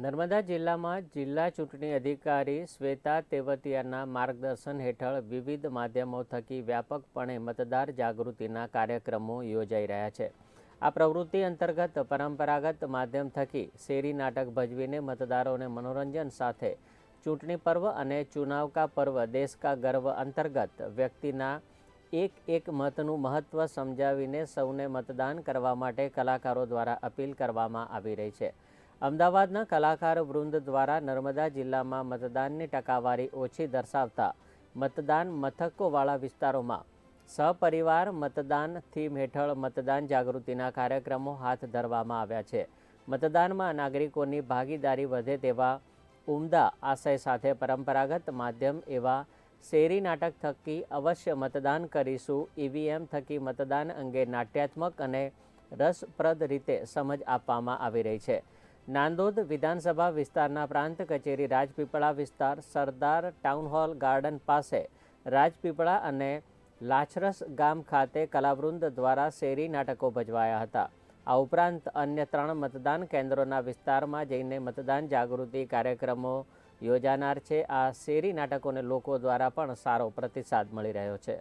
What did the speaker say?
નર્મદા જિલ્લામાં જિલ્લા ચૂંટણી અધિકારી શ્વેતા તેવતિયાના માર્ગદર્શન હેઠળ વિવિધ માધ્યમો થકી વ્યાપકપણે મતદાર જાગૃતિના કાર્યક્રમો યોજાઈ રહ્યા છે. આ પ્રવૃત્તિ અંતર્ગત પરંપરાગત માધ્યમ થકી શેરી નાટક ભજવીને મતદારોને મનોરંજન સાથે ચૂંટણી પર્વ અને ચુનાવ કા પર્વ, દેશ કા ગર્વ અંતર્ગત વ્યક્તિના એક એક મતનું મહત્વ સમજાવીને સૌને મતદાન કરવા માટે કલાકારો દ્વારા અપીલ કરવામાં આવી રહી છે. અમદાવાદના કલાકાર વૃંદ દ્વારા નર્મદા જિલ્લામાં મતદાનની ટકાવારી ઓછી દર્શાવતા મતદાન મથકોવાળા વિસ્તારોમાં સહપરિવાર મતદાન થીમ હેઠળ મતદાન જાગૃતિના કાર્યક્રમો હાથ ધરવામાં આવ્યા છે. મતદાનમાં નાગરિકોની ભાગીદારી વધે તેવા ઉમદા આશય સાથે પરંપરાગત માધ્યમ એવા શેરી નાટક થકી અવશ્ય મતદાન કરીશું, ઈવીએમ થકી મતદાન અંગે નાટ્યાત્મક અને રસપ્રદ રીતે સમજ આપવામાં આવી રહી છે. નાંદોદ વિધાનસભા વિસ્તારના પ્રાંત કચેરી રાજપીપળા વિસ્તાર સરદાર ટાઉન હોલ ગાર્ડન પાસે રાજપીપળા અને લાછરસ ગામ ખાતે કલાવૃંદ દ્વારા શેરી નાટકો ભજવાયા હતા. આ ઉપરાંત અન્ય ત્રણ મતદાન કેન્દ્રોના વિસ્તારમાં જઈને મતદાન જાગૃતિ કાર્યક્રમો યોજાનાર છે. આ શેરી નાટકોને લોકો દ્વારા પણ સારો પ્રતિસાદ મળી રહ્યો છે.